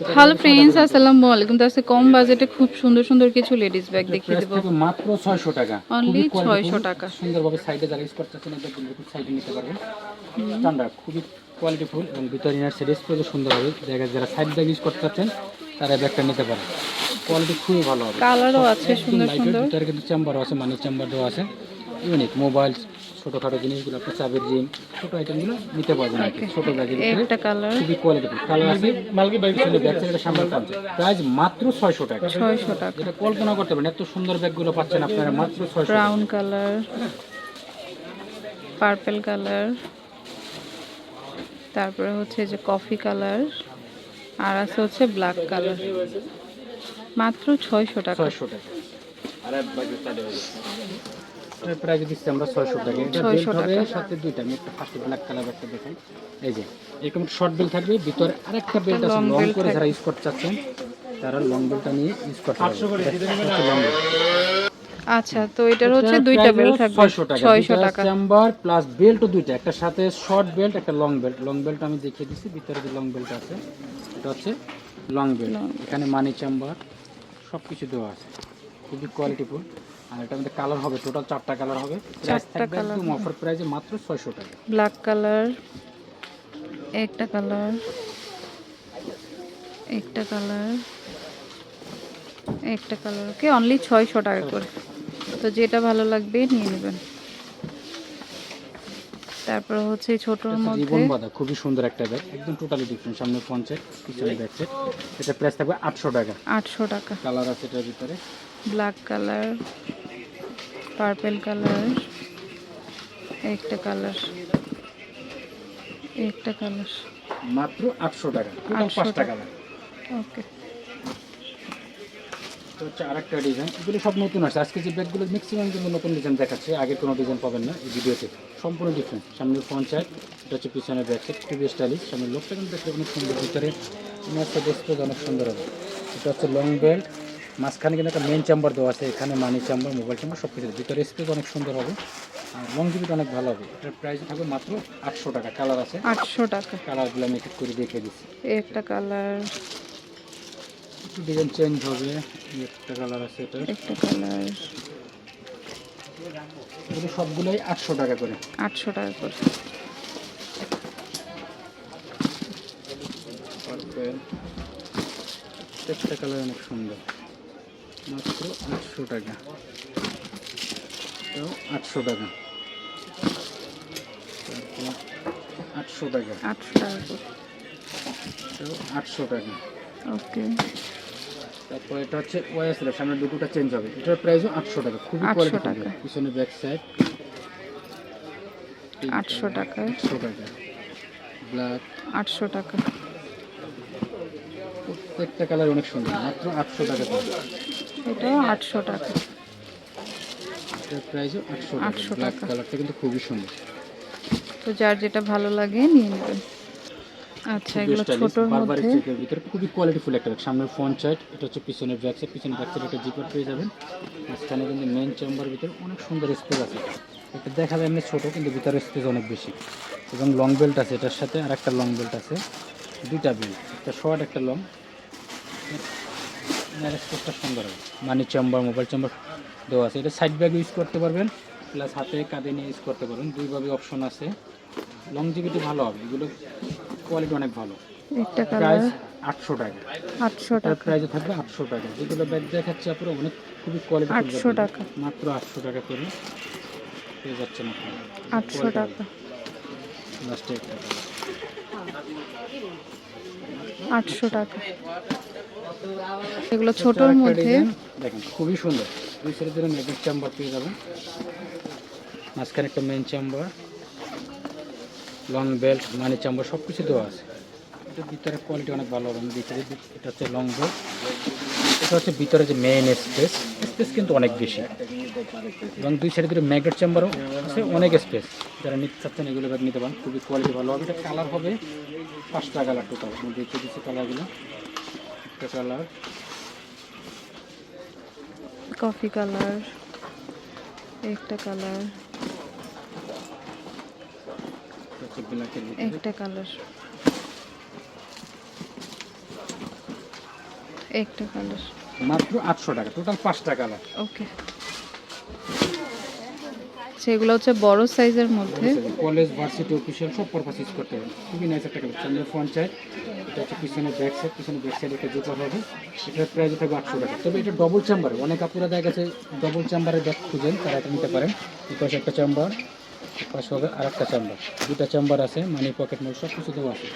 Hello friends আসসালামু আলাইকুম। তো আজকে কম বাজেটে খুব সুন্দর সুন্দর কিছু লেডিস ব্যাগ দেখিয়ে দেবো। মাত্র 600 টাকা। Quality 600 টাকা। সুন্দরভাবে সাইডে যারা ইউজ করতে চাচ্ছেন একদম বিলকুল সাইডে নিতে পারবেন। স্ট্যান্ডার্ড খুবই কোয়ালিটি ফুল এবং ভিতরে ইনার সেট স্প্রে সুন্দর হবে জায়গায় যারা সাইড ব্যাগ ইউজ করতে চাচ্ছেন তারা ব্যাগটা নিতে পারেন। কোয়ালিটি খুবই ভালো হবে। কালারও আছে সুন্দর সুন্দর। ভিতরে কিন্তু চেম্বারও আছে মানি চেম্বার দেওয়া আছে। ইউনিক মোবাইল ছোটোখাটো জিনিসগুলো আপনি চাবের জিম ছোটো আইটেমগুলো নিতে পারবেন আর কি। ছোটো ব্যাগের একটা কালার খুবই কোয়ালিটি কালার আছে মালকি বাইক ছিল ব্যাগ সাইডে সামনে পাচ্ছে প্রাইস মাত্র 600 টাকা। ছয়শো টাকা। যেটা কল্পনা করতে পারেন এত সুন্দর ব্যাগগুলো পাচ্ছেন আপনারা মাত্র 600 টাকা। ব্রাউন কালার পার্পল কালার তারপরে হচ্ছে যে কফি কালার আর আছে হচ্ছে ব্ল্যাক কালার মাত্র ছয়শো টাকা। ছয়শো টাকা। এর প্রাইস দিচ্ছি আমরা ছয়শো টাকা। এটা বেল্ট হবে টাকা। সাথে দুইটা। আমি একটা ফার্স্ট ব্ল্যাক কালার একটা দেখাই। এই যে এরকম শর্ট বেল্ট থাকবে। ভিতরে আরেকটা বেল্ট আছে লং করে যারা ইউজ করতে চাচ্ছেন তারা লং বেল্টটা নিয়ে ইউজ করতে পারবেন আচ্ছা তো এটার হচ্ছে দুইটা বেল্ট থাকবে। ছয়শো টাকা। ছয়শো টাকা। চেম্বার প্লাস বেল্টও দুইটা। একটা সাথে শর্ট বেল্ট একটা লং বেল্ট লং বেল্ট আমি দেখিয়ে দিচ্ছি। ভিতরে যে লং বেল্ট আছে এটা হচ্ছে লং বেল্ট এখানে মানি চেম্বার সব কিছু দেওয়া আছে। খুবই কোয়ালিটিফুল আর এটার মধ্যে কালার হবে টোটাল চারটা কালার হবে। প্রাইস চারটা থাকবে colour একদম অফার প্রাইসে মাত্র ছয়শো টাকা। ব্ল্যাক কালার একটা কালার একটা কালার একটা কালার ওকে অনলি ছয়শো টাকা করে। তো যেটা ভালো লাগবে নিয়ে নেবেন। তারপর হচ্ছে ছোটোর মধ্যে জীবন বাঁধা খুবই সুন্দর একটা ব্যাগ একদম টোটালি ডিফারেন্ট সামনে পঞ্চায়েত পিছনে ব্যাগ সেট এটা প্রাইস থাকবে আটশো টাকা। আটশো টাকা। কালার আছে এটার ভিতরে। ব্ল্যাক কালার পার্পল কালার একটা কালার একটা কালার মাত্র আটশো টাকা টোটাল 800 পাঁচটা টাকা। Colour okay. তো হচ্ছে আরেকটা ডিজাইন এগুলো সব নতুন আছে আজকে যে ব্যাগগুলো ম্যাক্সিমাম কিন্তু নতুন ডিজাইন দেখাচ্ছে আগে কোনো ডিজাইন পাবেন না এই ভিডিওতে সম্পূর্ণ ডিফারেন্ট সামনে পঞ্চায়েত এটা হচ্ছে পিছনে ব্যাগ সেট খুবই স্টাইলিশ সামনে লোকটা কিন্তু দেখতে অনেক সুন্দর। ভিতরে অনেক সুন্দর হবে। এটা হচ্ছে লং বেল্ট মাঝখানে কিন্তু একটা মেন চেম্বার দেওয়া আছে এখানে মানি চেম্বার মোবাইল চেম্বার সব কিছু ভিতরে স্পেস অনেক সুন্দর হবে আর লং জিবিটা অনেক ভালো হবে। এটার প্রাইস থাকবে মাত্র আটশো টাকা কালার আছে। আটশো টাকা। কালারগুলো আমি এক করে দেখে দিচ্ছি। একটা কালার একটু ডিজাইন চেঞ্জ হবে একটা কালার আছে এটা। একটা কালার এগুলো সবগুলোই আটশো টাকা করে। আটশো টাকা করে। প্রত্যেকটা কালার অনেক সুন্দর। মাত্র আটশো টাকা। এটাও আটশো টাকা। তারপর আটশো টাকা। আটশো টাকা এটাও আটশো টাকা। ওকে। তারপর এটা হচ্ছে ওয়াইএসএল সামনে দুটোটা চেঞ্জ হবে। এটার প্রাইসও আটশো টাকা খুবই কোয়ালিটি টাকা। পিছনে ব্যাক সাইড আটশো টাকায় আটশো টাকা। ব্ল্যাক আটশো টাকা। প্রত্যেকটা কালার অনেক সুন্দর। মাত্র আটশো টাকা এটাও আটশো টাকা। আটশো 800 টাকা। কালারটা কিন্তু খুবই সুন্দর। তো যার যেটা ভালো লাগে নিয়ে নেবেন। আচ্ছা এগুলো ছোটোর মধ্যে। ভিতরে খুবই কোয়ালিটিফুল একটা ব্যাগ। সামনের ফ্রন্ট সাইড এটা হচ্ছে পিছনের ব্যাক সাইড পিছনের ব্যাক সাইড একটা জিপার পেয়ে যাবেন। মাঝখানে কিন্তু মেন চেম্বার ভিতরে অনেক সুন্দর স্পেস আছে। এটা দেখা যায় এমনি ছোটো কিন্তু ভিতরে স্পেস অনেক বেশি। এবং লং বেল্ট আছে এটার সাথে আর একটা লং বেল্ট আছে। দুইটা বেল্ট একটা শর্ট একটা লং স্পেসটা সুন্দর হবে। মানি চেম্বার মোবাইল চেম্বার দেওয়া আছে। এটা সাইড ব্যাগ ইউজ করতে পারবেন প্লাস হাতে কাঁধে নিয়ে ইউজ করতে পারবেন। দুইভাবে অপশন আছে। লং লংজিভিটি ভালো হবে। এগুলো কোয়ালিটি অনেক ভালো। একটা প্রাইস আটশো টাকা। আটশো টাকা। প্রাইসে থাকবে আটশো টাকা। যেগুলো ব্যাগ দেখাচ্ছে আপনার অনেক খুবই কোয়ালিটি 800 টাকা। মাত্র আটশো টাকা করে। পেয়ে যাচ্ছেন আটশো টাকা। লাস্টে একটা। আটশো টাকা। এগুলো ছোটোর মধ্যে। দেখেন খুবই সুন্দর। দুই সাইডের জন্য ম্যাগনেট চেম্বার পেয়ে যাবেন। মাঝখানে একটা main chamber long belt money chamber সব কিছু দেওয়া আছে। এটার ভিতরে কোয়ালিটি অনেক ভালো হবে। ভিতরে এটা হচ্ছে লং বেল্ট এটা হচ্ছে ভিতরে যে মেইন স্পেস স্পেস কিন্তু অনেক বেশি। এবং দুই সাইডে দুটো ম্যাগনেট চেম্বারও আছে অনেক স্পেস যারা নিতে চাচ্ছেন এগুলো ব্যাগ নিতে পারেন। খুবই কোয়ালিটি ভালো হবে। এটা কালার হবে পাঁচটা কালার টোটাল দেখিয়ে দিচ্ছি কালারগুলো একটা কালার। কফি কালার একটা কালার। একটা কালার। একটা কালার। মাত্র আটশো টাকা টোটাল পাঁচটা কালার। ওকে সেগুলো হচ্ছে বড় সাইজের মধ্যে। কলেজ ভার্সিটি অফিসিয়াল সব পারপাস ইউজ করতে হবে। খুবই নাইস একটা কালার সামনে ফ্রন্ট সাইড এটা হচ্ছে পিছনে ব্যাক সাইড পিছনে ব্যাক সাইড একটা জুতো হবে। এটার প্রাইস থাকবে আটশো টাকা। তবে এটা ডবল চেম্বার অনেক আপনারা দেখা গেছে ডবল চেম্বারের ব্যাগ খুঁজেন তারা এটা নিতে পারেন। পাশে একটা চেম্বার পাশে হবে আর একটা চেম্বার দুটা চেম্বার আছে মানি পকেট মোল সব কিছু দেওয়া আছে।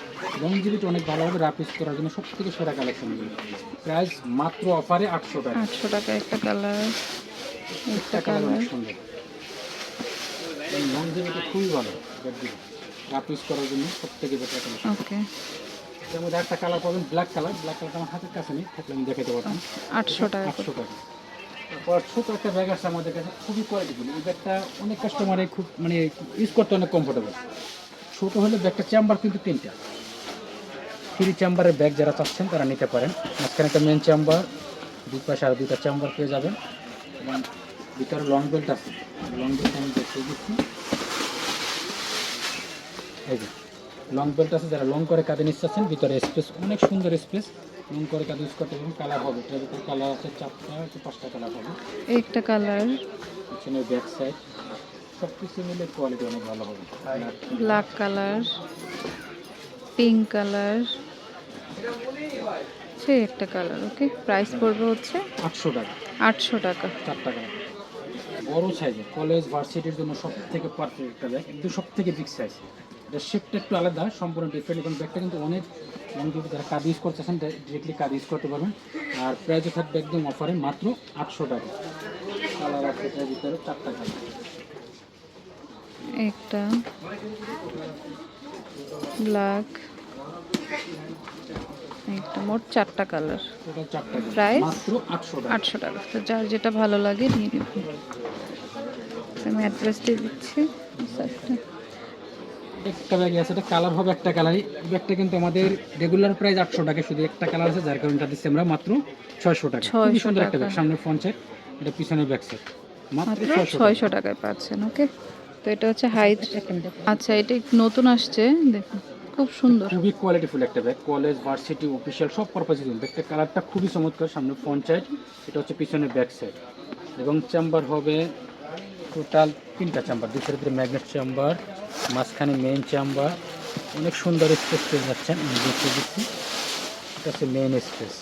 লংজিবিটা অনেক ভালো হবে রাফ ইউজ করার জন্য সব থেকে সেরা কালেকশনগুলো প্রাইস মাত্র অফারে আটশো টাকা। আটশো টাকা একটা কালার একটা কালার কালার অনেক সুন্দর। লংজিবিটা খুবই ভালো ব্যাগগুলো রাফ ইউজ করার জন্য সব থেকে বেটার কালেকশন ওকে এর মধ্যে একটা কালার পাবেন ব্ল্যাক কালার ব্ল্যাক কালারটা আমার হাতের কাছে নেই থাকলে আমি দেখাতে পারতাম আটশো টাকা আটশো টাকা। তারপর ছোট একটা ব্যাগ আছে আমাদের কাছে খুবই কোয়ালিটিফুল এই ব্যাগটা অনেক কাস্টমারে খুব মানে ইউজ করতে অনেক কমফোর্টেবল ছোট হলে ব্যাগটা চেম্বার কিন্তু তিনটা। থ্রি চেম্বারের ব্যাগ যারা চাচ্ছেন তারা নিতে পারেন। মাঝখানে একটা মেন চেম্বার দুই পাশে আর দুইটা চেম্বার পেয়ে যাবেন। এবং ভিতরে লং বেল্ট আছে। লং বেল্ট আমি দেখিয়ে দিচ্ছি। এই যে লং বেল্ট আছে যারা লং করে কাঁধে নিতে চাচ্ছেন ভিতরে স্পেস অনেক সুন্দর স্পেস লং করে কাঁধে ইউজ করতে পারবেন কালার হবে। এটার ভিতরে কালার আছে চারটা কি পাঁচটা কালার হবে। একটা কালার পিছনে ব্যাক সাইড সব কিছু মিলে কোয়ালিটি অনেক ভালো হবে। ব্ল্যাক কালার পিঙ্ক কালার সে একটা কালার ওকে প্রাইস পড়বে হচ্ছে আটশো টাকা। আটশো টাকা। চারটা কালার বড় সাইজে কলেজ ভার্সিটির জন্য সব থেকে পারফেক্ট একটা ব্যাগ একদম সব থেকে বিগ সাইজ এটা শেপটা একটু আলাদা, সম্পূর্ণ ডিফারেন্ট এবং ব্যাগটা কিন্তু অনেক এবং যদি যারা কাজ ইউজ করতেছেন ডিরেক্টলি কাজ ইউজ করতে পারবেন। আর প্রাইসও থাকবে একদম অফারে মাত্র আটশো টাকা। কালার আছে এটার ভিতরে একটা ব্ল্যাক একটা মোট চারটা কালার। colour। আটশো টাকা। তো যার যেটা ভালো লাগে নিয়ে নেবেন আমি অ্যাড্রেস দিয়ে দিচ্ছি। একটা ব্যাগে আছে এটা কালার হবে একটা কালারই ব্যাগটা কিন্তু আমাদের রেগুলার প্রাইস আটশো টাকা। শুধু একটা কালার আছে যার কারণে এটা দিচ্ছি আমরা মাত্র ছয়শো টাকা। খুবই সুন্দর একটা ব্যাগ সামনে ফ্রন্ট সাইড এটা পিছনে ব্যাক সাইড মাত্র ছয়শো টাকায় পাচ্ছেন ওকে তো এটা হচ্ছে হাইট আচ্ছা এটা একটু নতুন আসছে দেখুন। খুব সুন্দর। খুবই কোয়ালিটিফুল একটা ব্যাগ কলেজ ভার্সিটি অফিসিয়াল সব পারপাসে দিন। ব্যাগটা কালারটা খুবই চমৎকার সামনে ফ্রন্ট সাইড এটা হচ্ছে পিছনে ব্যাক সাইড এবং চেম্বার হবে টোটাল তিনটা চেম্বার দুটোর ভিতরে ম্যাগনেট চেম্বার মাঝখানে মেইন চেম্বার অনেক সুন্দর স্পেস পেয়ে যাচ্ছেন আমি দেখিয়ে দিচ্ছি। এটা হচ্ছে মেইন স্পেস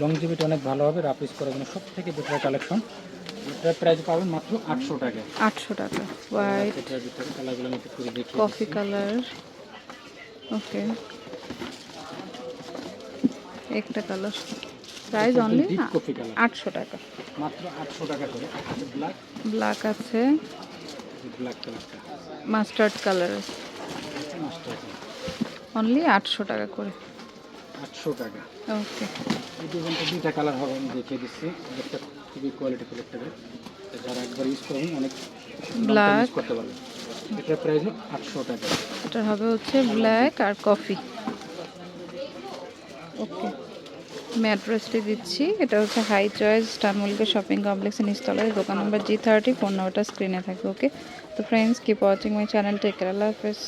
লংজিভিটি অনেক ভালো হবে রাফ ইউজ করার জন্য সব থেকে বেটার কালেকশন এটার প্রাইস পাবেন মাত্র আটশো টাকা। আটশো টাকা। হোয়াইট কফি কালার ওকে একটা কালার প্রাইস অনলি আটশো টাকা। মাত্র আটশো টাকা করে। ব্ল্যাক ব্ল্যাক আছে। ব্ল্যাক কালারটা মাস্টার্ড কালার আছে। অনলি আটশো টাকা করে। আটশো টাকা। ওকে ডিজাইনটা দুইটা কালার হবে আমি দেখিয়ে দিচ্ছি। একটা খুবই কোয়ালিটি ফুল একটা ব্যাগ যারা একবার ইউজ করবেন অনেক. ইউজ করতে পারবেন। এটার প্রাইস আটশো টাকা। এটা হবে হচ্ছে ব্ল্যাক আর কফি। ওকে। আমি অ্যাড্রেসটি দিচ্ছি। এটা হচ্ছে হাই চয়েস স্টানমলিকের শপিং কমপ্লেক্সের নিচতলায়। দোকান নম্বর জি থার্টি ফোন নাম্বারটা স্ক্রিনে থাকে, ওকে? তো friends keep watching my channel take আল্লাহ হাফেজ।